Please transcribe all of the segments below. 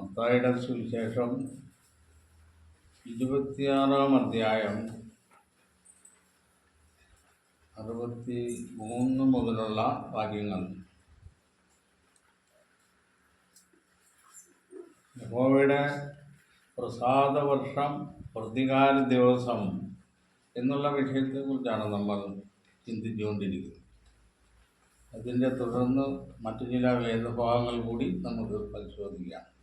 മത്തായിയുടെ സുവിശേഷം. ഇരുപത്തിയാറാം അധ്യായം. അറുപത്തി മൂന്ന് മുതലുള്ള വാക്യങ്ങൾ. യഹോവയുടെ പ്രസാദവർഷം പ്രതികാര ദിവസം എന്നുള്ള വിഷയത്തെക്കുറിച്ചാണ് നമ്മൾ ചിന്തിച്ചുകൊണ്ടിരിക്കുന്നത്. അതിന്റെ തുടർന്ന് മറ്റു ചില വേദഭാഗങ്ങൾ കൂടി നമുക്ക് പരിശോധിക്കാം.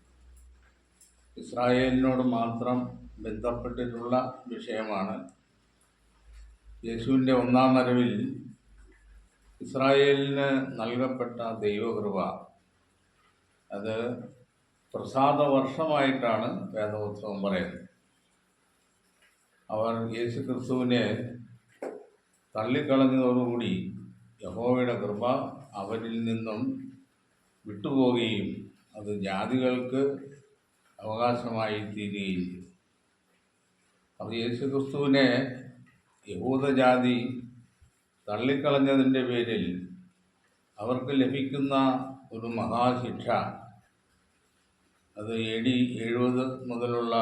ഇസ്രായേലിനോട് മാത്രം ബന്ധപ്പെട്ടിട്ടുള്ള വിഷയമാണ്. യേശുവിന്റെ ഒന്നാം വരവിൽ ഇസ്രായേലിന് നൽകപ്പെട്ട ദൈവകൃപ. അത് പ്രസാദ വർഷമായിട്ടാണ് വേദോത്സവം പറയുന്നത്. അവർ യേശു ക്രിസ്തുവിനെ തള്ളിക്കളഞ്ഞതോടുകൂടി യഹോവയുടെ കൃപ അവരിൽ നിന്നും വിട്ടുപോവുകയും അത് ജാതികൾക്ക് അവകാശമായി തീരുകയും ചെയ്തു. അപ്പോൾ യേശു ക്രിസ്തുവിനെ യഹൂദജാതി തള്ളിക്കളഞ്ഞതിന്റെ പേരിൽ അവർക്ക് ലഭിക്കുന്ന ഒരു മഹാശിക്ഷ അത് എ ഡി എഴുപത് മുതലുള്ള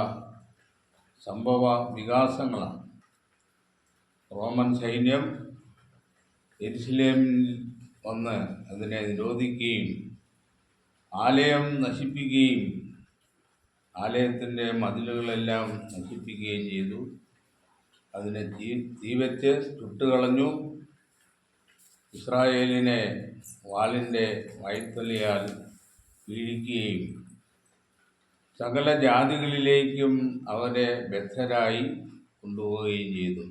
സംഭവ വികാസങ്ങളാണ്. റോമൻ സൈന്യം എരുസലേമിൽ വന്ന് അതിനെ നിരോധിക്കുകയും ആലയം നശിപ്പിക്കുകയും ആലയത്തിന്റെ മതിലുകളെല്ലാം നശിപ്പിക്കുകയും ചെയ്തു. അതിനെ തീ തീവച്ച് ചുട്ടുകളഞ്ഞു. ഇസ്രായേലിനെ വാളിന്റെ വൈത്തലിയാൽ വീഴിക്കുകയും സകല ജാതികളിലേക്കും അവരെ ബദ്ധരായി കൊണ്ടുപോവുകയും ചെയ്തു.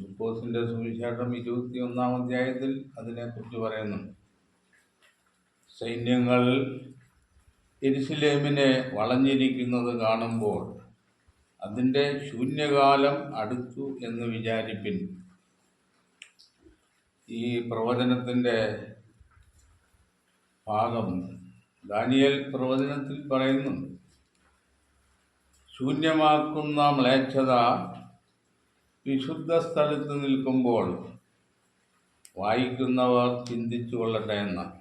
ലൂക്കോസിന്റെ സുവിശേഷം ഇരുപത്തി ഒന്നാം അധ്യായത്തിൽ അതിനെക്കുറിച്ച് പറയുന്നു. സൈന്യങ്ങൾ എരുസലേമിനെ വളഞ്ഞിരിക്കുന്നത് കാണുമ്പോൾ അതിന്റെ ശൂന്യകാലം അടുത്തു എന്ന് വിചാരിപ്പിൻ. ഈ പ്രവചനത്തിന്റെ ഭാഗം ദാനിയൽ പ്രവചനത്തിൽ പറയുന്നു ശൂന്യമാക്കുന്ന മ്ലേച്ഛത വിശുദ്ധ സ്ഥലത്ത് നിൽക്കുമ്പോൾ വായിക്കുന്നവർ ചിന്തിച്ചു കൊള്ളട്ടെ എന്ന.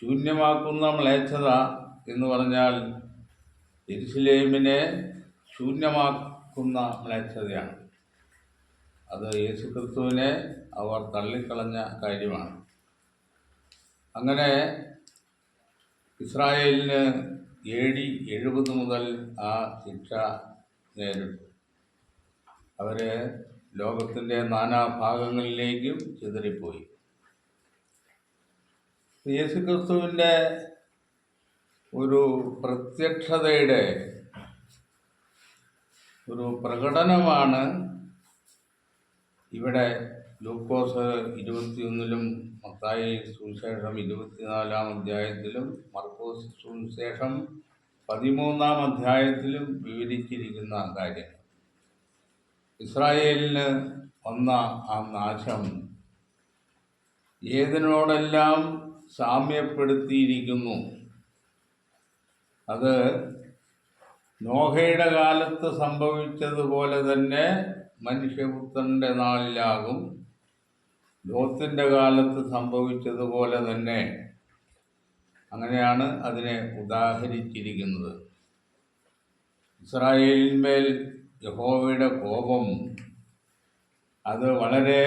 ശൂന്യമാക്കുന്ന മ്ലേച്ഛത എന്ന് പറഞ്ഞാൽ ജെറുസലേമിനെ ശൂന്യമാക്കുന്ന മ്ലേച്ഛതയാണ്. അത് യേശുക്രിസ്തുവിനെ അവർ തള്ളിക്കളഞ്ഞ കാര്യമാണ്. അങ്ങനെ ഇസ്രായേലിന് എ ഡി എഴുപത് മുതൽ ആ ശിക്ഷ നേരിട്ടു. അവർ ലോകത്തിന്റെ നാനാഭാഗങ്ങളിലേക്കും ചിതറിപ്പോയി. യേശുക്രിസ്തുവിന്റെ ഒരു പ്രത്യക്ഷതയുടെ ഒരു പ്രകടനമാണ് ഇവിടെ ലൂക്കോസ് ഇരുപത്തിയൊന്നിലും മത്തായി സുവിശേഷം ഇരുപത്തിനാലാം അധ്യായത്തിലും മർക്കോസ് സുവിശേഷം പതിമൂന്നാം അധ്യായത്തിലും വിവരിച്ചിരിക്കുന്ന കാര്യം ഇസ്രായേലിന് വന്ന ആ നാശം ഏതിനോടെല്ലാം സാമ്യപ്പെടുത്തിയിരിക്കുന്നു? അത് നോഹയുടെ കാലത്ത് സംഭവിച്ചതുപോലെ തന്നെ മനുഷ്യപുത്രന്റെ നാളിലാകും. ലോത്തിന്റെ കാലത്ത് സംഭവിച്ചതുപോലെ തന്നെ അങ്ങനെയാണ് അതിനെ ഉദാഹരിച്ചിരിക്കുന്നത്. ഇസ്രായേലിന്മേൽ യഹോവയുടെ കോപം അത് വളരെ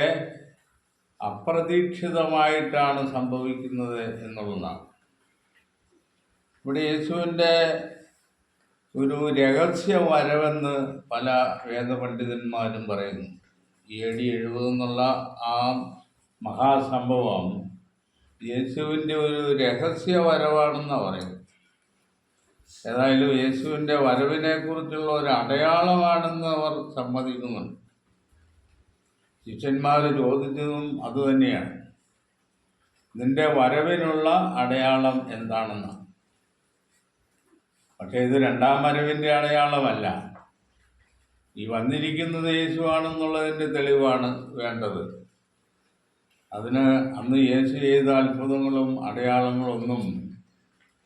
അപ്രതീക്ഷിതമായിട്ടാണ് സംഭവിക്കുന്നത് എന്നുള്ളതാണ്. ഇവിടെ യേശുവിന്റെ ഒരു രഹസ്യ വരവെന്ന് പല വേദപണ്ഡിതന്മാരും പറയുന്നു. എ ഡി എഴുപതെന്നുള്ള ആ മഹാസംഭവം യേശുവിന്റെ ഒരു രഹസ്യ വരവാണെന്നാണ് പറയുന്നത്. ഏതായാലും യേശുവിന്റെ വരവിനെക്കുറിച്ചുള്ള ഒരു അടയാളമാണെന്ന് അവർ സമ്മതിക്കുന്നുണ്ട്. ശിഷ്യന്മാർ ചോദിച്ചതും അതുതന്നെയാണ് നിന്റെ വരവിനുള്ള അടയാളം എന്താണെന്ന്. പക്ഷേ ഇത് രണ്ടാം വരവിന്റെ അടയാളമല്ല. ഈ വന്നിരിക്കുന്നത് യേശുവാണെന്നുള്ളതിന്റെ തെളിവാണ് വേണ്ടത്. അതിന് അന്ന് യേശു ചെയ്ത അത്ഭുതങ്ങളും അടയാളങ്ങളൊന്നും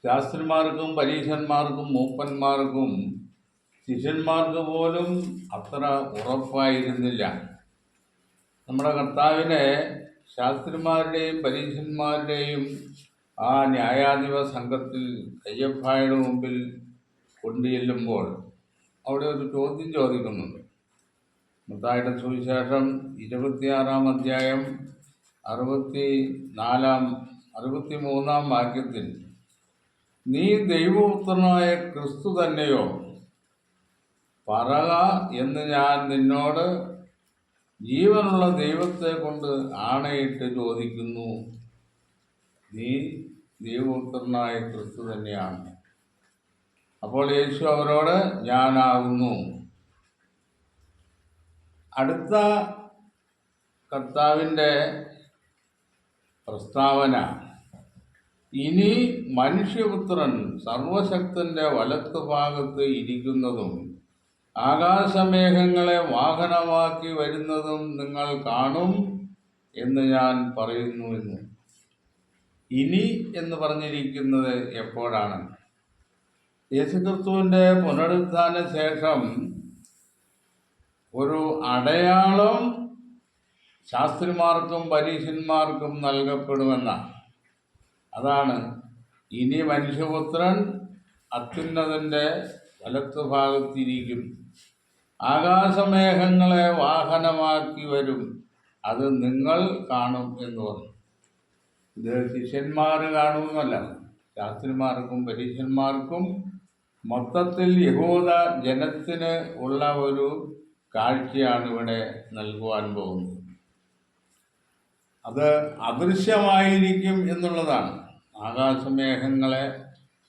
ശാസ്ത്രിമാർക്കും പരീക്ഷന്മാർക്കും മൂപ്പന്മാർക്കും ശിഷ്യന്മാർക്ക് പോലും അത്ര ഉറപ്പായിരുന്നില്ല. നമ്മുടെ കർത്താവിനെ ശാസ്ത്രിമാരുടെയും പരീക്ഷന്മാരുടെയും ആ ന്യായാധിപ സംഘത്തിൽ അയ്യപ്പായുടെ മുമ്പിൽ കൊണ്ടുചെല്ലുമ്പോൾ അവിടെ ഒരു ചോദ്യം ചോദിക്കുന്നുണ്ട്. മത്തായുടെ സുവിശേഷം ഇരുപത്തിയാറാം അധ്യായം അറുപത്തി നാലാം അറുപത്തി മൂന്നാം വാക്യത്തിൽ നീ ദൈവപുത്രനായ ക്രിസ്തു തന്നെയോ? പറക എന്ന് ഞാൻ നിന്നോട് ജീവനുള്ള ദൈവത്തെ കൊണ്ട് ആണയിട്ട് ചോദിക്കുന്നു. നീ ദൈവപുത്രനായ ക്രിസ്തു തന്നെയാണ്. അപ്പോൾ യേശു അവരോട് ഞാനാകുന്നു. അടുത്ത കർത്താവിന്റെ പ്രസ്താവന ഇനി മനുഷ്യപുത്രൻ സർവശക്തന്റെ വലത്ത് ഭാഗത്ത് ഇരിക്കുന്നതും ആകാശമേഘങ്ങളെ വാഹനമാക്കി വരുന്നതും നിങ്ങൾ കാണും എന്ന് ഞാൻ പറയുന്നു എന്ന്. ഇനി എന്ന് പറഞ്ഞിരിക്കുന്നത് എപ്പോഴാണ്? യേശുക്രിസ്തുവിന്റെ പുനരുദ്ധാന ശേഷം ഒരു അടയാളം ശാസ്ത്രിമാർക്കും പരീശന്മാർക്കും നൽകപ്പെടുമെന്ന. അതാണ് ഇനി മനുഷ്യപുത്രൻ അത്യുന്നതന്റെ വലത്ത് ഭാഗത്തിരിക്കും ആകാശമേഘങ്ങളെ വാഹനമാക്കി വരും. അത് നിങ്ങൾ കാണും എന്ന് പറഞ്ഞു. ഇത് ശിഷ്യന്മാർ കാണുമെന്നല്ല. ശാസ്ത്രിമാർക്കും പരീക്ഷന്മാർക്കും മൊത്തത്തിൽ യഹൂദ ജനത്തിന് ഉള്ള ഒരു കാഴ്ചയാണ് ഇവിടെ നൽകുവാൻ പോകുന്നത്. അത് അദൃശ്യമായിരിക്കും എന്നുള്ളതാണ്. ആകാശമേഘങ്ങളെ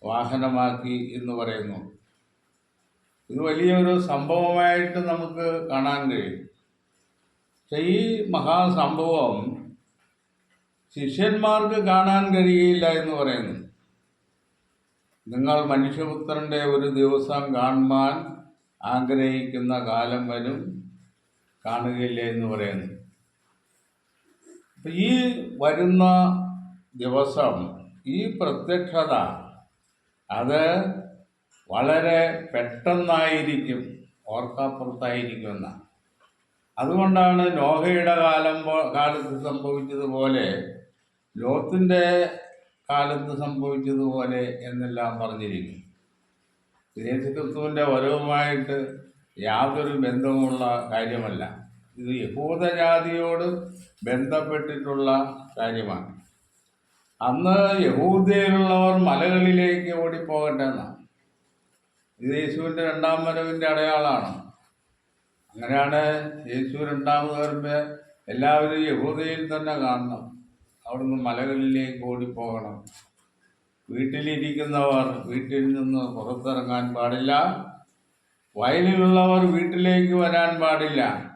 വാഹനമാക്കി എന്ന് പറയുന്നു. ഇത് വലിയൊരു സംഭവമായിട്ട് നമുക്ക് കാണാൻ കഴിയും. പക്ഷെ ഈ മഹാസംഭവം ശിഷ്യന്മാർക്ക് കാണാൻ കഴിയില്ല എന്ന് പറയുന്നു. നിങ്ങൾ മനുഷ്യപുത്രന്റെ ഒരു ദിവസം കാണുവാൻ ആഗ്രഹിക്കുന്ന കാലം വരും കാണുകയില്ല എന്ന് പറയുന്നു. ഈ വരുന്ന ദിവസം ഈ പ്രത്യക്ഷത അത് വളരെ പെട്ടെന്നായിരിക്കും ഓർക്കാപ്പുറത്തായിരിക്കുമെന്ന. അതുകൊണ്ടാണ് നോഹയുടെ കാലം കാലത്ത് സംഭവിച്ചതുപോലെ ലോത്തിന്റെ കാലത്ത് സംഭവിച്ചതുപോലെ എന്നെല്ലാം പറഞ്ഞിരിക്കും യേശുക്രിസ്തുവിന്റെ വരവുമായിട്ട് യാതൊരു ബന്ധവുമുള്ള കാര്യമല്ല. ഇത് യഹൂദജാതിയോട് ബന്ധപ്പെട്ടിട്ടുള്ള കാര്യമാണ്. അന്ന് യഹൂദയിലുള്ളവർ മലകളിലേക്ക് ഓടിപ്പോകട്ടെ എന്നാണ്. ഇത് യേശുവിന്റെ രണ്ടാം വരവിന്റെ അടയാളമാണ്. അങ്ങനെയാണ് യേശു രണ്ടാമത് വരുമ്പോൾ എല്ലാവരും യഹൂദയിൽ തന്നെ കാണണം. അവിടുന്ന് മലകളിലേക്ക് ഓടിപ്പോകണം. വീട്ടിലിരിക്കുന്നവർ വീട്ടിൽ നിന്ന് പുറത്തിറങ്ങാൻ പാടില്ല. വയലിലുള്ളവർ വീട്ടിലേക്ക് വരാൻ പാടില്ല.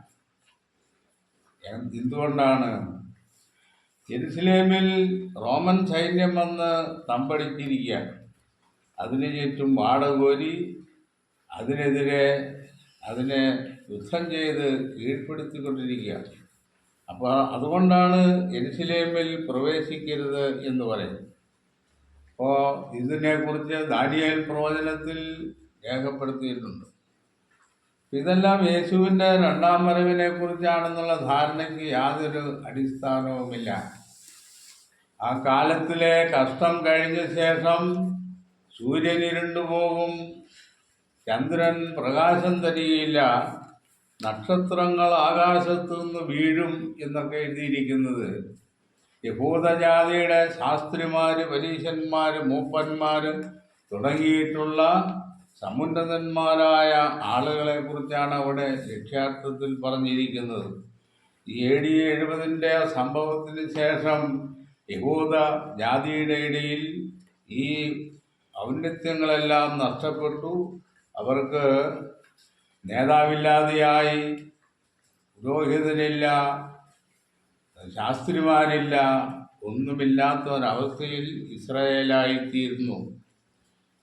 എന്തുകൊണ്ടാണ്? ജെറുസലേമിൽ റോമൻ സൈന്യം വന്ന് തമ്പടിച്ചിരിക്കുക അതിന് ചുറ്റും വാടകോരി അതിനെതിരെ അതിനെ യുദ്ധം ചെയ്ത് കീഴ്പ്പെടുത്തിക്കൊണ്ടിരിക്കുക അപ്പോൾ അതുകൊണ്ടാണ് എരുസലേമിൽ പ്രവേശിക്കരുത് എന്ന് പറയുന്നത്. അപ്പോൾ ഇതിനെക്കുറിച്ച് ദാനിയേൽ പ്രവചനത്തിൽ രേഖപ്പെടുത്തിയിട്ടുണ്ട്. ഇതെല്ലാം യേശുവിന്റെ രണ്ടാം വരവിനെ കുറിച്ചാണെന്നുള്ള ധാരണയ്ക്ക് യാതൊരു അടിസ്ഥാനവുമില്ല. ആ കാലത്തിലെ കഷ്ടം കഴിഞ്ഞ ശേഷം സൂര്യൻ ഇരുണ്ടുപോകും ചന്ദ്രൻ പ്രകാശം തരികയില്ല. നക്ഷത്രങ്ങൾ ആകാശത്തു നിന്ന് വീഴും എന്നൊക്കെ എഴുതിയിരിക്കുന്നത്. യഹൂദജാതിയുടെ ശാസ്ത്രിമാർ പരീശന്മാർ മൂപ്പന്മാർ തുടങ്ങിയിട്ടുള്ള സമുന്നതന്മാരായ ആളുകളെ കുറിച്ചാണ് അവിടെ ലക്ഷ്യാർത്ഥത്തിൽ പറഞ്ഞിരിക്കുന്നത്. എ ഡി എഴുപതിന്റെ സംഭവത്തിന് ശേഷം യഹൂദ ജാതിയുടെ ഇടയിൽ ഈ ഔന്നത്യങ്ങളെല്ലാം നഷ്ടപ്പെട്ടു. അവർക്ക് നേതാവില്ലാതെയായി പുരോഹിതനില്ല ശാസ്ത്രിമാരില്ല ഒന്നുമില്ലാത്ത ഒരവസ്ഥയിൽ ഇസ്രയേലായിത്തീരുന്നു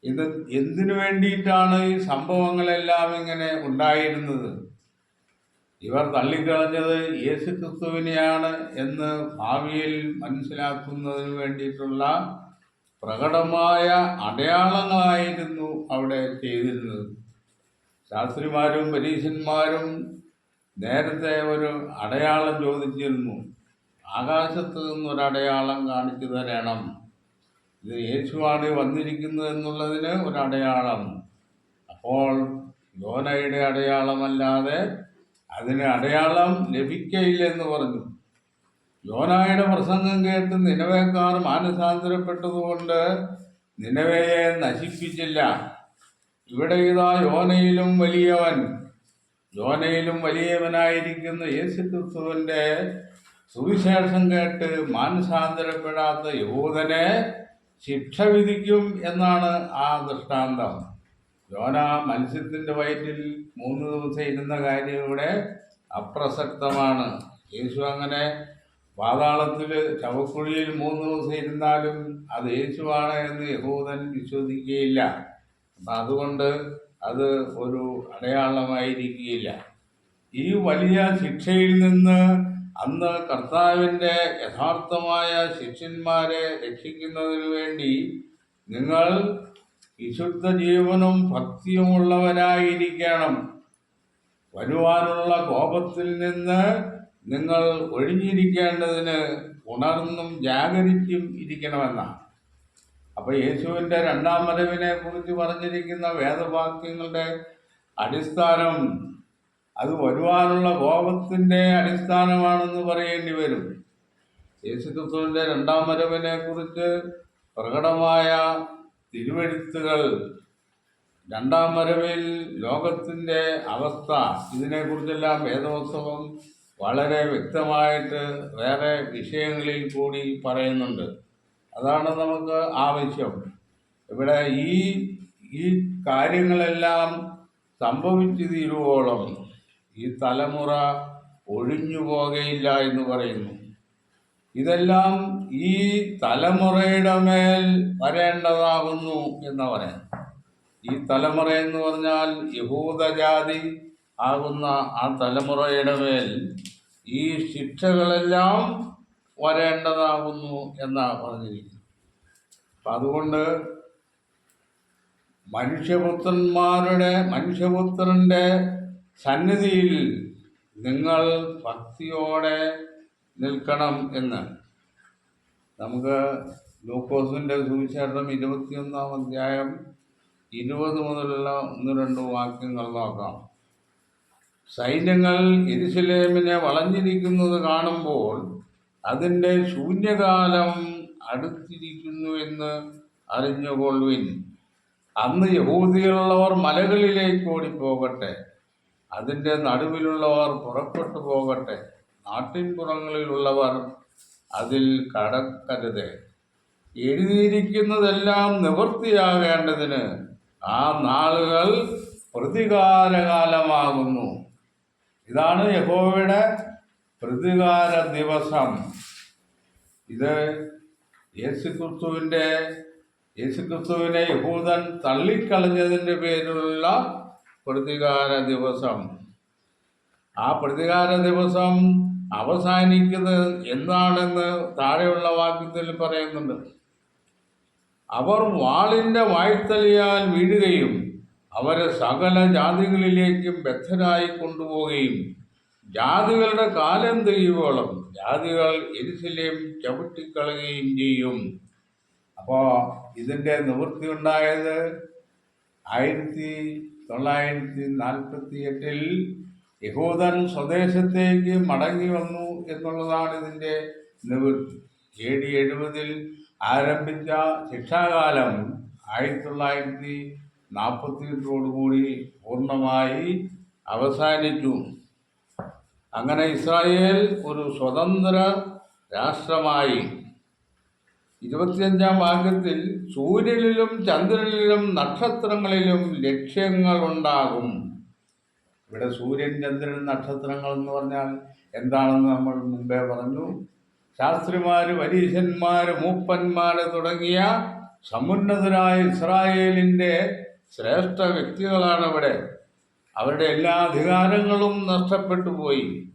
ഇത് എന്തിനു വേണ്ടിയിട്ടാണ് ഈ സംഭവങ്ങളെല്ലാം ഇങ്ങനെ ഉണ്ടായിരുന്നത്? ഇവർ തള്ളിക്കളഞ്ഞത് യേശുക്രിസ്തുവിനെയാണ് എന്ന് ഭാവിയിൽ മനസ്സിലാക്കുന്നതിന് വേണ്ടിയിട്ടുള്ള പ്രകടമായ അടയാളങ്ങളായിരുന്നു അവിടെ ചെയ്തിരുന്നത്. ശാസ്ത്രിമാരും പരീശന്മാരും നേരത്തെ ഒരു അടയാളം ചോദിച്ചിരുന്നു. ആകാശത്ത് നിന്നൊരടയാളം കാണിച്ചു തരണം. ഇത് യേശുവാണ് വന്നിരിക്കുന്നത് എന്നുള്ളതിന് ഒരടയാളം. അപ്പോൾ യോനയുടെ അടയാളമല്ലാതെ അതിന് അടയാളം ലഭിക്കയില്ലെന്ന് പറഞ്ഞു. യോനായുടെ പ്രസംഗം കേട്ട് നിലവേക്കാർ മാനസാന്തരപ്പെട്ടതുകൊണ്ട് നിലവയെ നശിപ്പിച്ചില്ല. ഇവിടെ ഇതാ യോനയിലും വലിയവൻ. യോനയിലും വലിയവനായിരിക്കുന്ന യേശുക്രിസ്തുവിന്റെ സുവിശേഷം കേട്ട് മാനസാന്തരപ്പെടാത്ത യഹൂദനെ ശിക്ഷ വിധിക്കും എന്നാണ് ആ ദൃഷ്ടാന്തം. യോന മത്സ്യത്തിന്റെ വയറ്റിൽ മൂന്ന് ദിവസം ഇരുന്ന കാര്യം ഇവിടെ അപ്രസക്തമാണ്. യേശു അങ്ങനെ പാതാളത്തിൽ ശവക്കുഴിയിൽ മൂന്ന് ദിവസം ഇരുന്നാലും അത് യേശുവാണ് എന്ന് യഹൂദൻ വിശ്വസിക്കുകയില്ല. അപ്പം അതുകൊണ്ട് അത് ഒരു അടയാളമായിരിക്കുകയില്ല. ഈ വലിയ ശിക്ഷയിൽ നിന്ന് അന്ന് കർത്താവിന്റെ യഥാർത്ഥമായ ശിഷ്യന്മാരെ രക്ഷിക്കുന്നതിന് വേണ്ടി നിങ്ങൾ വിശുദ്ധ ജീവനും ഭക്തിയുമുള്ളവരായിരിക്കണം. വരുവാനുള്ള കോപത്തിൽ നിന്ന് നിങ്ങൾ ഒഴിഞ്ഞിരിക്കേണ്ടതിന് ഉണർന്നും ജാഗരിച്ചും ഇരിക്കണമെന്നാണ്. അപ്പോൾ യേശുവിന്റെ രണ്ടാം വരവിനെ കുറിച്ച് പറഞ്ഞിരിക്കുന്ന വേദവാക്യങ്ങളുടെ അടിസ്ഥാനം അത് വരുവാനുള്ള കോപത്തിന്റെ അടിസ്ഥാനമാണെന്ന് പറയേണ്ടി വരും. യേശുക്രിസ്തുവിന്റെ രണ്ടാം വരവിനെ കുറിച്ച് പ്രകടമായ തിരുവെഴുത്തുകൾ രണ്ടാം വരവിൽ ലോകത്തിന്റെ അവസ്ഥ ഇതിനെക്കുറിച്ചെല്ലാം വേദോത്സവം വളരെ വ്യക്തമായിട്ട് വേറെ വിഷയങ്ങളിൽ കൂടി പറയുന്നുണ്ട്. അതാണ് നമുക്ക് ആവശ്യം. ഇവിടെ ഈ ഈ കാര്യങ്ങളെല്ലാം സംഭവിച്ചു തീരുവോളം ഈ തലമുറ ഒഴിഞ്ഞു പോകയില്ല എന്ന് പറയുന്നു. ഇതെല്ലാം ഈ തലമുറയുടെ മേൽ വരേണ്ടതാകുന്നു എന്ന് പറയാം ഈ തലമുറ എന്ന് പറഞ്ഞാൽ യഹൂദജാതി ആകുന്ന ആ തലമുറയുടെ മേൽ ഈ ശിക്ഷകളെല്ലാം വരേണ്ടതാകുന്നു എന്നാണ് പറഞ്ഞിരിക്കുന്നത്. അപ്പം അതുകൊണ്ട് മനുഷ്യപുത്രന്മാരുടെ മനുഷ്യപുത്രന്റെ സന്നിധിയിൽ നിങ്ങൾ ഭക്തിയോടെ നിൽക്കണം എന്ന്. നമുക്ക് ലൂക്കോസിന്റെ സുവിശേഷം ഇരുപത്തിയൊന്നാം അധ്യായം ഇരുപത് മുതലുള്ള ഒന്ന് രണ്ട് വാക്യങ്ങൾ നോക്കാം. സൈന്യങ്ങൾ ഇരുസലേമിനെ വളഞ്ഞിരിക്കുന്നത് കാണുമ്പോൾ അതിന്റെ ശൂന്യകാലം അടുത്തിരിക്കുന്നുവെന്ന് അറിഞ്ഞുകൊള്ളുവിൻ. അന്ന് യഹൂദികളുള്ളവർ മലകളിലേക്ക് ഓടിപ്പോകട്ടെ അതിന്റെ നടുവിലുള്ളവർ പുറപ്പെട്ടു പോകട്ടെ നാട്ടിൻപുറങ്ങളിലുള്ളവർ അതിൽ കടക്കരുത്. എഴുതിയിരിക്കുന്നതെല്ലാം നിവൃത്തിയാകേണ്ടതിന് ആ നാളുകൾ പ്രതികാരകാലമാകുന്നു. ഇതാണ് യഹോവയുടെ പ്രതികാര ദിവസം. ഇത് യേശുക്രിസ്തുവിന്റെ യേശുക്രിസ്തുവിനെ യഹൂദൻ തള്ളിക്കളഞ്ഞതിന്റെ പേരിലുള്ള പ്രതികാര ദിവസം. ആ പ്രതികാര ദിവസം അവസാനിക്കുന്നത് എന്താണെന്ന് താഴെയുള്ള വാക്യത്തിൽ പറയുന്നുണ്ട്. അവർ വാളിന്റെ വായ്ത്തലിയാൽ വീഴുകയും അവരെ സകല ജാതികളിലേക്കും ബദ്ധരായി കൊണ്ടുപോവുകയും ജാതികളുടെ കാലം തെയ്യുവോളം ജാതികൾ എരിശിലേം ചവിട്ടിക്കളയുകയും ചെയ്യും. അപ്പോൾ ഇതിന്റെ നിവൃത്തി ഉണ്ടായത് ആയിരത്തി തൊള്ളായിരത്തി നാൽപ്പത്തി എട്ടിൽ യഹൂദൻ സ്വദേശത്തേക്ക് മടങ്ങി വന്നു എന്നുള്ളതാണ് ഇതിന്റെ നിവൃത്തി. എ ഡി എഴുപതിൽ ആരംഭിച്ച ശിക്ഷാകാലം ആയിരത്തി തൊള്ളായിരത്തി നാൽപ്പത്തി എട്ടോടുകൂടി പൂർണമായി അവസാനിച്ചു. അങ്ങനെ ഇസ്രായേൽ ഒരു സ്വതന്ത്ര രാഷ്ട്രമായി. ഇരുപത്തിയഞ്ചാം വാക്യത്തിൽ സൂര്യനിലും ചന്ദ്രനിലും നക്ഷത്രങ്ങളിലും ലക്ഷ്യങ്ങളുണ്ടാകും ഇവിടെ സൂര്യൻ ചന്ദ്രൻ നക്ഷത്രങ്ങൾ എന്ന് പറഞ്ഞാൽ എന്താണെന്ന് നമ്മൾ മുമ്പേ പറഞ്ഞു. ശാസ്ത്രിമാർ വരീശന്മാർ മൂപ്പന്മാർ തുടങ്ങിയ സമുന്നതരായ ഇസ്രായേലിന്റെ ശ്രേഷ്ഠ വ്യക്തികളാണ് അവിടെ അവരുടെ എല്ലാ അധികാരങ്ങളും നഷ്ടപ്പെട്ടു പോയി.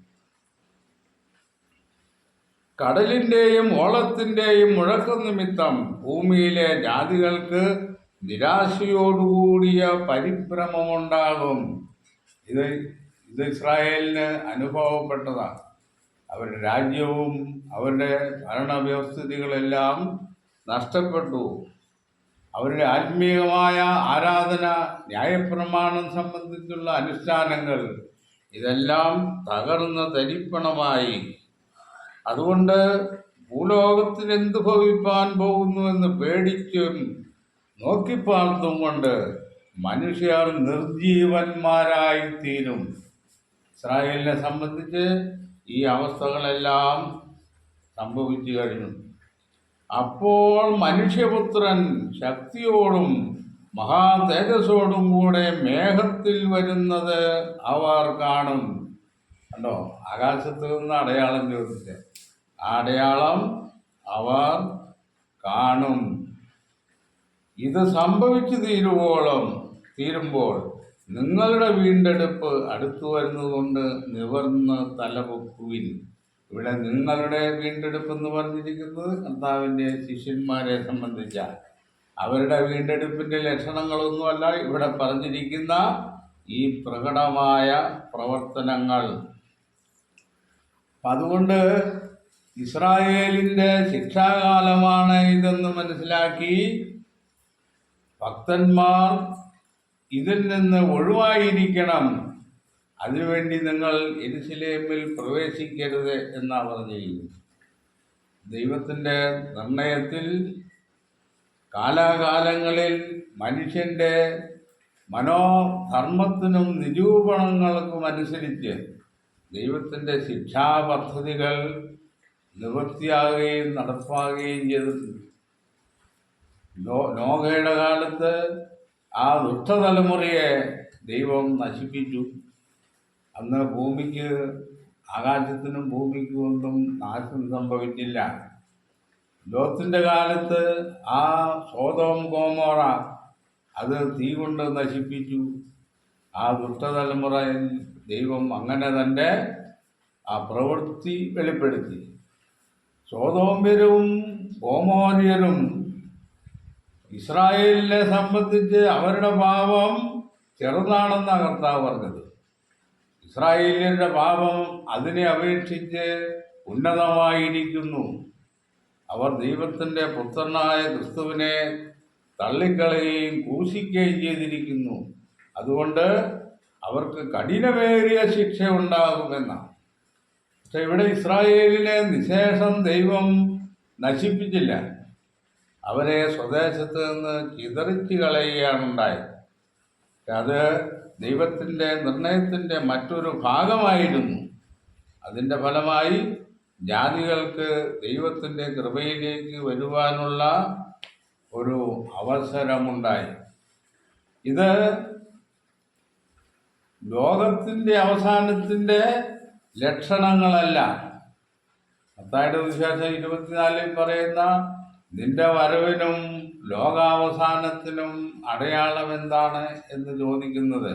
കടലിന്റെയും ഓളത്തിന്റെയും മുഴക്കം നിമിത്തം ഭൂമിയിലെ ജാതികൾക്ക് നിരാശയോടുകൂടിയ പരിഭ്രമമുണ്ടാകും. ഇത് ഇത് ഇസ്രായേലിന് അനുഭവപ്പെട്ടതാണ്. അവരുടെ രാജ്യവും അവരുടെ ഭരണവ്യവസ്ഥിതികളെല്ലാം നഷ്ടപ്പെട്ടു. അവരുടെ ആത്മീയമായ ആരാധന ന്യായപ്രമാണം സംബന്ധിച്ചുള്ള അനുഷ്ഠാനങ്ങൾ ഇതെല്ലാം തകർന്ന് തരിപ്പണമായി. അതുകൊണ്ട് ഭൂലോകത്തിൽ എന്ത് ഭവിപ്പാൻ പോകുന്നു എന്ന് പേടിച്ചും നോക്കിപ്പാർത്തും കൊണ്ട് മനുഷ്യർ നിർജീവന്മാരായി തീരും ഇസ്രായേലിനെ സംബന്ധിച്ച് ഈ അവസ്ഥകളെല്ലാം സംഭവിച്ചു കഴിഞ്ഞു. അപ്പോൾ മനുഷ്യപുത്രൻ ശക്തിയോടും മഹാതേജസ്സോടും കൂടെ മേഘത്തിൽ വരുന്നത് അവർ കാണും. കണ്ടോ? ആകാശത്ത് നിന്ന് അടയാളം ചോദിച്ചത് അടയാളം അവർ കാണും. ഇത് സംഭവിച്ചു തീരുവോളം തീരുമ്പോൾ നിങ്ങളുടെ വീണ്ടെടുപ്പ് അടുത്തു വരുന്നതുകൊണ്ട് നിവർന്ന് തലപൊക്കുവിൻ. ഇവിടെ നിങ്ങളുടെ വീണ്ടെടുപ്പ് എന്ന് പറഞ്ഞിരിക്കുന്നത് കർത്താവിന്റെ ശിഷ്യന്മാരെ സംബന്ധിച്ച അവരുടെ വീണ്ടെടുപ്പിന്റെ ലക്ഷണങ്ങളൊന്നുമല്ല ഇവിടെ പറഞ്ഞിരിക്കുന്ന ഈ പ്രകടമായ പ്രവർത്തനങ്ങൾ. അതുകൊണ്ട് ഇസ്രായേലിന്റെ ശിക്ഷാകാലമാണ് ഇതെന്ന് മനസ്സിലാക്കി ഭക്തന്മാർ ഇതിൽ നിന്ന് ഒഴിവായിരിക്കണം. അതിനുവേണ്ടി നിങ്ങൾ എരിശിലേമിൽ പ്രവേശിക്കരുത് എന്നാണ് പറഞ്ഞിരിക്കുന്നത് ദൈവത്തിന്റെ നിർണയത്തിൽ കാലാകാലങ്ങളിൽ മനുഷ്യന്റെ മനോധർമ്മത്തിനും നിരൂപണങ്ങൾക്കും അനുസരിച്ച് ദൈവത്തിന്റെ ശിക്ഷാപദ്ധതികൾ നിവൃത്തിയാകുകയും നടപ്പാകുകയും ചെയ്തിട്ടുണ്ട്. നോകയുടെ കാലത്ത് ആ ദുഷ്ടതലമുറയെ ദൈവം നശിപ്പിച്ചു. അന്ന് ഭൂമിക്ക് ആകാശത്തിനും ഭൂമിക്കും ഒന്നും നാശം സംഭവിച്ചില്ല. ലോത്തിന്റെ കാലത്ത് ആ സോതവും കോമോറ അത് തീ കൊണ്ട് നശിപ്പിച്ചു. ആ ദുഷ്ടതലമുറയിൽ ദൈവം അങ്ങനെ തന്നെ ആ പ്രവൃത്തി വെളിപ്പെടുത്തി. സോതോമ്യരും ഗോമോര്യരും ഇസ്രായേലിനെ സംബന്ധിച്ച് അവരുടെ പാപം ചെറുതാണെന്നാണ് കർത്താവ് പറഞ്ഞത്. ഇസ്രായേലിയരുടെ പാപം അതിനെ അപേക്ഷിച്ച് ഉന്നതമായിരിക്കുന്നു. അവർ ദൈവത്തിന്റെ പുത്രനായ ക്രിസ്തുവിനെ തള്ളിക്കളയുകയും ക്രൂശിക്കുകയും ചെയ്തിരിക്കുന്നു. അതുകൊണ്ട് അവർക്ക് കഠിനമേറിയ ശിക്ഷ ഉണ്ടാകുമെന്നാണ്. പക്ഷെ ഇവിടെ ഇസ്രായേലിനെ നിശേഷം ദൈവം നശിപ്പിച്ചില്ല. അവരെ സ്വദേശത്ത് നിന്ന് ചിതറിച്ച് കളയുകയാണ് ഉണ്ടായത്. അത് ദൈവത്തിന്റെ നിർണയത്തിന്റെ മറ്റൊരു ഭാഗമായിരുന്നു. അതിന്റെ ഫലമായി ജാതികൾക്ക് ദൈവത്തിന്റെ കൃപയിലേക്ക് വരുവാനുള്ള ഒരു അവസരമുണ്ടായി. ഇത് ലോകത്തിന്റെ അവസാനത്തിന്റെ ലക്ഷണങ്ങളല്ല. പത്തായിട്ട് വിശേഷം ഇരുപത്തിനാലിൽ പറയുന്ന നിന്റെ വരവിനും ലോകാവസാനത്തിനും അടയാളം എന്താണ് എന്ന് ചോദിക്കുന്നത്?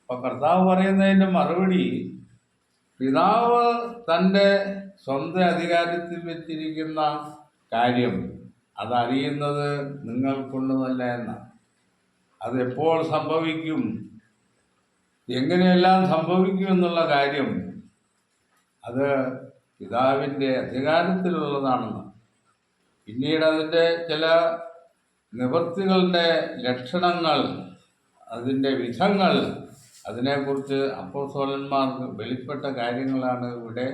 അപ്പൊ കർത്താവ് പറയുന്നതിന്റെ മറുപടി പിതാവ് തന്റെ സ്വന്തം അധികാരത്തിൽ വെച്ചിരിക്കുന്ന കാര്യം അതറിയുന്നത് നിങ്ങൾക്കുള്ളതല്ല എന്ന. അതെപ്പോൾ സംഭവിക്കും? എങ്ങനെയെല്ലാം സംഭവിക്കും എന്നുള്ള കാര്യം അത് പിതാവിന്റെ അധികാരത്തിലുള്ളതാണെന്ന്. പിന്നീട് അതിന്റെ ചില നിവൃത്തികളുടെ ലക്ഷണങ്ങൾ അതിന്റെ വിധങ്ങൾ അതിനെക്കുറിച്ച് അപ്പോസ്തലന്മാർക്ക് വെളിപ്പെട്ട കാര്യങ്ങളാണ് ഇവിടെ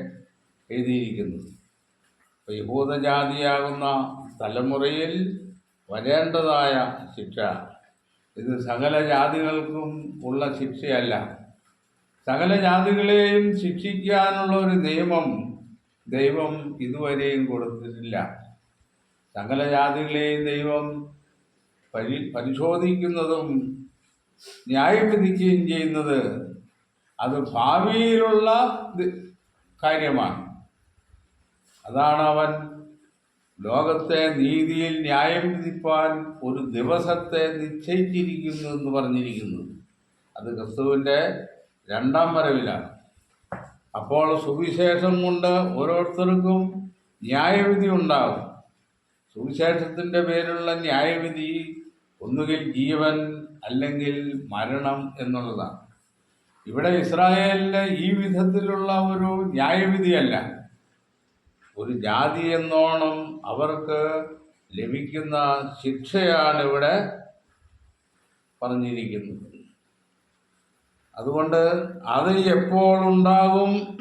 എഴുതിയിരിക്കുന്നത്. അപ്പോൾ യഹൂദജാതിയാകുന്ന തലമുറയിൽ വരേണ്ടതായ ശിക്ഷ ഇത് സകല ജാതികൾക്കും ഉള്ള ശിക്ഷയല്ല. സകല ജാതികളെയും ശിക്ഷിക്കാനുള്ള ഒരു നിയമം ദൈവം ഇതുവരെയും കൊടുത്തിട്ടില്ല. സകല ജാതികളെയും ദൈവം പരി പരിശോധിക്കുന്നതും ന്യായം വിധിക്കുകയും ചെയ്യുന്നത് അത് ഭാവിയിലുള്ള കാര്യമാണ്. അതാണ് അവൻ ലോകത്തെ നീതിയിൽ ന്യായം വിധിപ്പാൻ ഒരു ദിവസത്തെ നിശ്ചയിച്ചിരിക്കുന്നു എന്ന് പറഞ്ഞിരിക്കുന്നു അത് ക്രിസ്തുവിന്റെ രണ്ടാം വരവിലാണ്. അപ്പോൾ സുവിശേഷം കൊണ്ട് ഓരോരുത്തർക്കും ന്യായവിധി ഉണ്ടാകും. സുവിശേഷത്തിന്റെ പേരിലുള്ള ന്യായവിധി ഒന്നുകിൽ ജീവൻ അല്ലെങ്കിൽ മരണം എന്നുള്ളതാണ്. ഇവിടെ ഇസ്രായേലിന് ഈ വിധത്തിലുള്ള ഒരു ന്യായവിധിയല്ല. ഒരു ജാതി എന്നോണം അവർക്ക് ലഭിക്കുന്ന ശിക്ഷയാണ് ഇവിടെ പറഞ്ഞിരിക്കുന്നത്. അതുകൊണ്ട് അത് എപ്പോൾ ഉണ്ടാകും?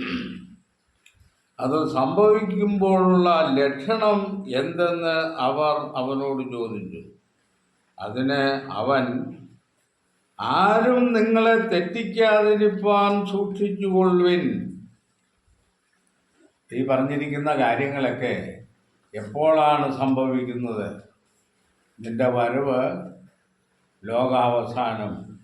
അത് സംഭവിക്കുമ്പോഴുള്ള ലക്ഷണം എന്തെന്ന് അവർ അവനോട് ചോദിച്ചു. അതിന് അവൻ ആരും നിങ്ങളെ തെറ്റിക്കാതിരിപ്പാൻ സൂക്ഷിച്ചുകൊള്ളുവിൻ. ഈ പറഞ്ഞിരിക്കുന്ന കാര്യങ്ങളൊക്കെ എപ്പോഴാണ് സംഭവിക്കുന്നത്? നിന്റെ വരവ് ലോകാവസാനം.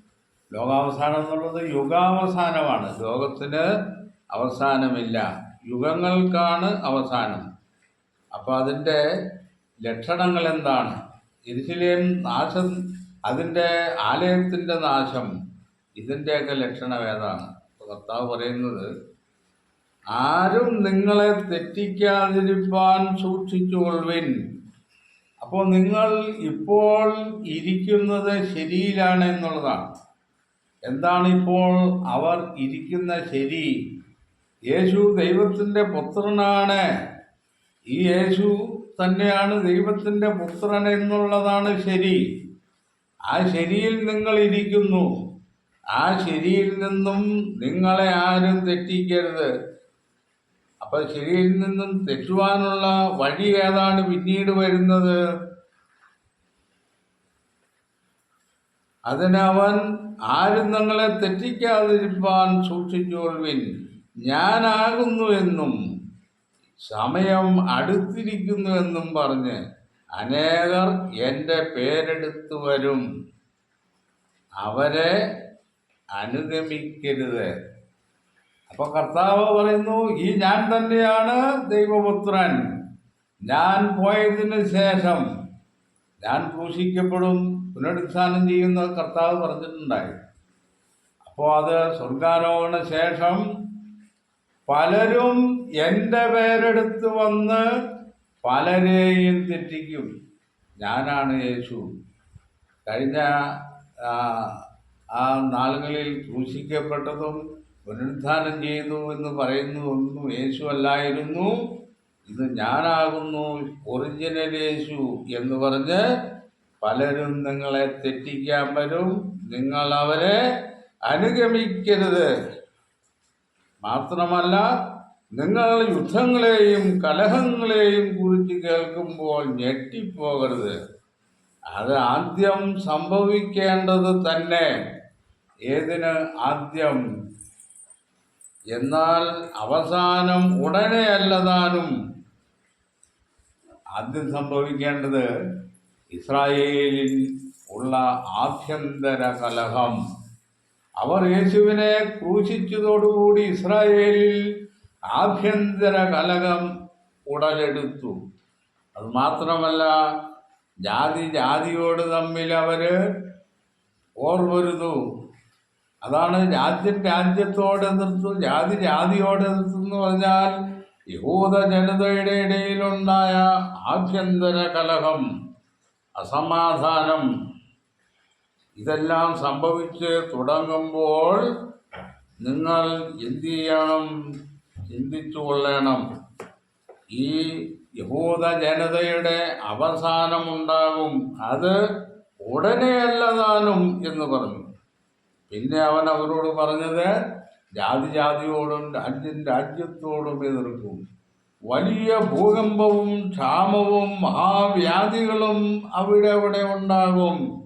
ലോകാവസാനം എന്നുള്ളത് യുഗാവസാനമാണ്. ലോകത്തിന് അവസാനമില്ല. യുഗങ്ങൾക്കാണ് അവസാനം. അപ്പോൾ അതിന്റെ ലക്ഷണങ്ങൾ എന്താണ് എരിശിലേം നാശം അതിന്റെ ആലയത്തിന്റെ നാശം ഇതിന്റെയൊക്കെ ലക്ഷണം ഏതാണ് കർത്താവ് പറയുന്നത് ആരും നിങ്ങളെ തെറ്റിക്കാതിരിപ്പാൻ സൂക്ഷിച്ചുകൊള്ളുവിൻ. അപ്പോൾ നിങ്ങൾ ഇപ്പോൾ ഇരിക്കുന്നത് ശരിയിലാണ് എന്നുള്ളതാണ്. എന്താണ് ഇപ്പോൾ അവർ ഇരിക്കുന്ന ശരി? യേശു ദൈവത്തിന്റെ പുത്രനാണ്. ഈ യേശു തന്നെയാണ് ദൈവത്തിന്റെ പുത്രൻ എന്നുള്ളതാണ് ശരി. ആ ശരിയിൽ നിങ്ങൾ ഇരിക്കുന്നു. ആ ശരിയിൽ നിന്നും നിങ്ങളെ ആരും തെറ്റിക്കരുത്. അപ്പൊ ശരിയിൽ നിന്നും തെറ്റുവാനുള്ള വഴി ഏതാണ് പിന്നീട് വരുന്നത്? അതിനവൻ ആരും നിങ്ങളെ തെറ്റിക്കാതിരിപ്പാൻ സൂക്ഷിച്ചുകൊള്ളുവിൻ. ഞാനാകുന്നു എന്നും സമയം അടുത്തിരിക്കുന്നുവെന്നും പറഞ്ഞ് അനേകർ എന്റെ പേരെടുത്തു വരും. അവരെ അനുഗമിക്കരുത്. അപ്പൊ കർത്താവ് പറയുന്നു ഈ ഞാൻ തന്നെയാണ് ദൈവപുത്രൻ. ഞാൻ പോയതിന് ശേഷം ഞാൻ ക്രൂശിക്കപ്പെടും. പുനരുത്ഥാനം ചെയ്യുന്ന കർത്താവ് പറഞ്ഞിട്ടുണ്ടായി. അപ്പോൾ അത് സ്വർഗാരോഹണ ശേഷം പലരും എന്റെ പേരെടുത്ത് വന്ന് പലരെയും തെറ്റിക്കും. ഞാനാണ് യേശു. കഴിഞ്ഞ ആ, നാളുകളിൽ ക്രൂശിക്കപ്പെട്ടതും പുനരുദ്ധാനം ചെയ്തു എന്ന് പറയുന്നതൊന്നും യേശു അല്ലായിരുന്നു. ഇത് ഞാനാകുന്നു ഒറിജിനൽ യേശു എന്ന് പറഞ്ഞ് പലരും നിങ്ങളെ തെറ്റിക്കാൻ വരും. നിങ്ങൾ അവരെ അനുഗമിക്കരുത്. മാത്രമല്ല നിങ്ങൾ യുദ്ധങ്ങളെയും കലഹങ്ങളെയും കുറിച്ച് കേൾക്കുമ്പോൾ ഞെട്ടിപ്പോകരുത്. അത് ആദ്യം സംഭവിക്കേണ്ടത് തന്നെ ഏതിന് ആദ്യം? എന്നാൽ അവസാനം ഉടനെ അല്ലതാനും ആദ്യം സംഭവിക്കേണ്ടത് ഇസ്രായേലിൽ ഉള്ള ആഭ്യന്തര കലഹം. അവർ യേശുവിനെ ക്രൂശിച്ചതോടുകൂടി ഇസ്രായേലിൽ ആഭ്യന്തര കലകം ഉടലെടുത്തു. അത് മാത്രമല്ല ജാതി ജാതിയോട് തമ്മിൽ അവർ ഓർവരുതു. അതാണ് രാജ്യം രാജ്യത്തോട് എതിർത്തു ജാതി ജാതിയോട് എതിർത്തു എന്ന് പറഞ്ഞാൽ യഹൂദ ജനതയുടെ ഇടയിലുണ്ടായ ആഭ്യന്തര കലഹം അസമാധാനം ഇതെല്ലാം സംഭവിച്ച് തുടങ്ങുമ്പോൾ നിങ്ങൾ എന്തു ചെയ്യണം ചിന്തിച്ചു കൊള്ളണം. ഈ യഹൂദ ജനതയുടെ അവസാനമുണ്ടാകും അത് ഉടനെയല്ലതാനും എന്ന് പറഞ്ഞു. പിന്നെ അവൻ അവരോട് പറഞ്ഞത് ജാതി ജാതിയോടും രാജ്യം രാജ്യത്തോടും എതിർക്കും. വലിയ ഭൂകമ്പവും ക്ഷാമവും മഹാവ്യാധികളും അവിടെ അവിടെ ഉണ്ടാകും.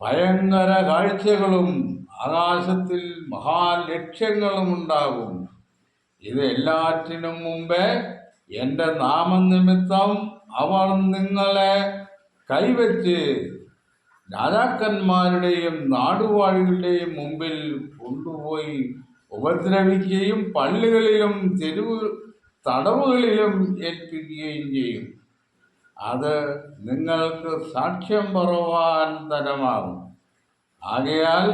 ഭയങ്കര കാഴ്ചകളും ആകാശത്തിൽ മഹാലക്ഷ്യങ്ങളും ഉണ്ടാകും. ഇത് എല്ലാറ്റിനും മുമ്പേ എന്റെ നാമനിമിത്തം അവർ നിങ്ങളെ കൈവച്ച് രാജാക്കന്മാരുടെയും നാടുവാഴികളുടെയും മുമ്പിൽ കൊണ്ടുപോയി ഉപദ്രവിക്കുകയും പള്ളികളിലും തെരുവ് തടവുകളിലും ഏൽപ്പിക്കുകയും ചെയ്യും. അത് നിങ്ങൾക്ക് സാക്ഷ്യം പറവാൻ തരമാകും. ആകയാൽ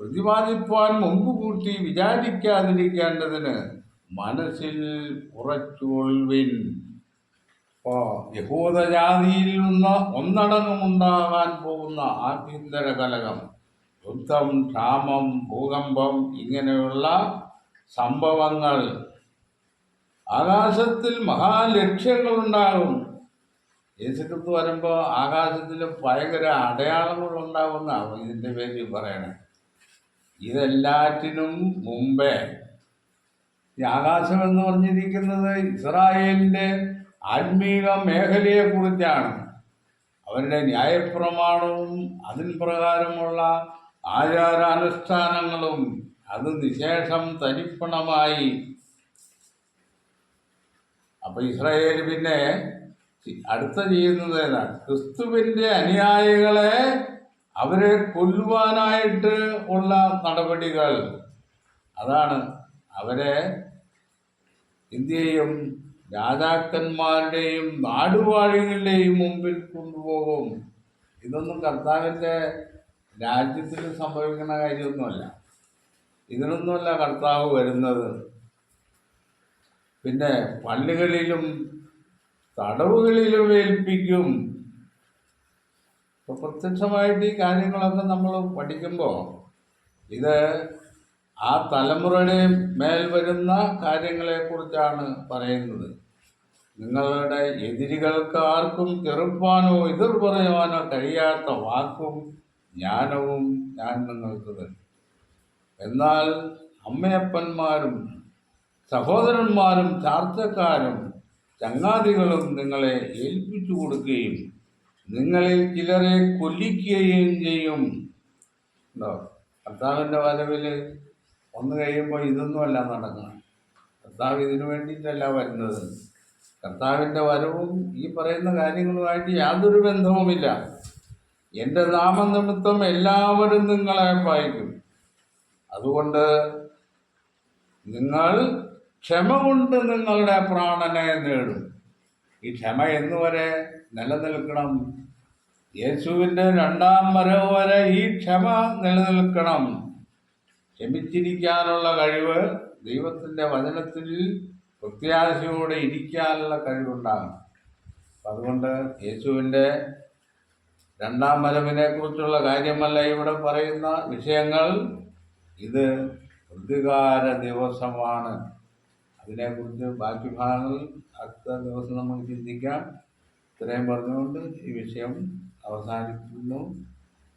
പ്രതിപാദിപ്പാൻ മുമ്പ് കൂട്ടി വിചാരിക്കാതിരിക്കേണ്ടതിന് മനസ്സിൽ ഉറച്ചുകൊള്ളുവിൻ. യഹൂദജാതിയിൽ നിന്ന് ഒന്നടങ്ങുമുണ്ടാകാൻ പോകുന്ന ആഭ്യന്തര കലകം യുദ്ധം ക്ഷാമം ഭൂകമ്പം ഇങ്ങനെയുള്ള സംഭവങ്ങൾ ആകാശത്തിൽ മഹാലക്ഷ്യങ്ങളുണ്ടാകും. യേശുക്രിസ്തു വരുമ്പോൾ ആകാശത്തിൽ ഭയങ്കര അടയാളങ്ങൾ ഉണ്ടാകുന്നതാണ് ഇതിന്റെ പേരിൽ പറയണേ. ഇതെല്ലാറ്റിനും മുമ്പേ ഈ ആകാശം എന്ന് പറഞ്ഞിരിക്കുന്നത് ഇസ്രായേലിന്റെ ആത്മീക മേഖലയെ കുറിച്ചാണ് അവരുടെ ന്യായപ്രമാണവും അതിൻ പ്രകാരമുള്ള ആചാരാനുഷ്ഠാനങ്ങളും അത് നിശേഷം തരിപ്പണമായി. അപ്പൊ ഇസ്രായേൽ പിന്നെ അടുത്ത ചെയ്യുന്നത് ഏതാണ്? ക്രിസ്തുവിന്റെ അനുയായികളെ അവരെ കൊല്ലുവാനായിട്ട് ഉള്ള നടപടികൾ. അതാണ് അവരെ ഇന്ത്യയും രാജാക്കന്മാരുടെയും നാടുവാഴികളുടെയും മുമ്പിൽ കൊണ്ടുപോകും. ഇതൊന്നും കർത്താവിന്റെ രാജ്യത്തിൽ സംഭവിക്കുന്ന കാര്യമൊന്നുമല്ല. ഇതിനൊന്നുമല്ല കർത്താവ് വരുന്നത്. പിന്നെ പള്ളികളിലും തടവുകളിലും ഏൽപ്പിക്കും പ്രത്യക്ഷമായിട്ട് ഈ കാര്യങ്ങളൊക്കെ നമ്മൾ പഠിക്കുമ്പോൾ ഇത് ആ തലമുറയുടെ മേൽ വരുന്ന കാര്യങ്ങളെക്കുറിച്ചാണ് പറയുന്നത്. നിങ്ങളുടെ എതിരികൾക്ക് ആർക്കും ചെറുപ്പാനോ എതിർ പറയുവാനോ കഴിയാത്ത വാക്കും ജ്ഞാനവും ഞാൻ നിങ്ങൾക്ക് തരും. എന്നാൽ അമ്മയപ്പന്മാരും സഹോദരന്മാരും ചാർച്ചക്കാരും ചങ്ങാതികളും നിങ്ങളെ ഏൽപ്പിച്ചു കൊടുക്കുകയും നിങ്ങളിൽ ചിലരെ കൊല്ലിക്കുകയും ചെയ്യും. ഉണ്ടോ? കർത്താവിന്റെ വരവിൽ വന്നു കഴിയുമ്പോൾ ഇതൊന്നുമല്ല നടക്കുന്നത്. കർത്താവ് ഇതിനു വേണ്ടിയിട്ടല്ല വരുന്നത്. കർത്താവിന്റെ വരവും ഈ പറയുന്ന കാര്യങ്ങളുമായിട്ട് യാതൊരു ബന്ധവുമില്ല. എന്റെ നാമനിമിത്തം എല്ലാവരും നിങ്ങളെ വായിക്കും. അതുകൊണ്ട് നിങ്ങൾ ക്ഷമ കൊണ്ട് നിങ്ങളുടെ പ്രാണനെ നേടും. ഈ ക്ഷമ എന്നുവരെ നിലനിൽക്കണം. യേശുവിന്റെ രണ്ടാം വരവ് വരെ ഈ ക്ഷമ നിലനിൽക്കണം. ക്ഷമിച്ചിരിക്കാനുള്ള കഴിവ് ദൈവത്തിന്റെ വചനത്തിൽ പ്രത്യാശയോടെ ഇരിക്കാനുള്ള കഴിവുണ്ടാകണം. അപ്പം അതുകൊണ്ട് യേശുവിന്റെ രണ്ടാം വരവിനെ കുറിച്ചുള്ള കാര്യമല്ല ഇവിടെ പറയുന്ന വിഷയങ്ങൾ. ഇത് പ്രതികാര ദിവസമാണ്. അതിനെക്കുറിച്ച് ബാക്കി ഭാഗങ്ങളിൽ അടുത്ത ദിവസം നമുക്ക് ചിന്തിക്കാം. ഇത്രയും പറഞ്ഞുകൊണ്ട് ഈ വിഷയം അവസാനിക്കുന്നു.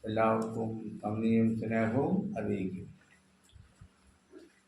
എല്ലാവർക്കും നന്ദിയും സ്നേഹവും അറിയിക്കുന്നു.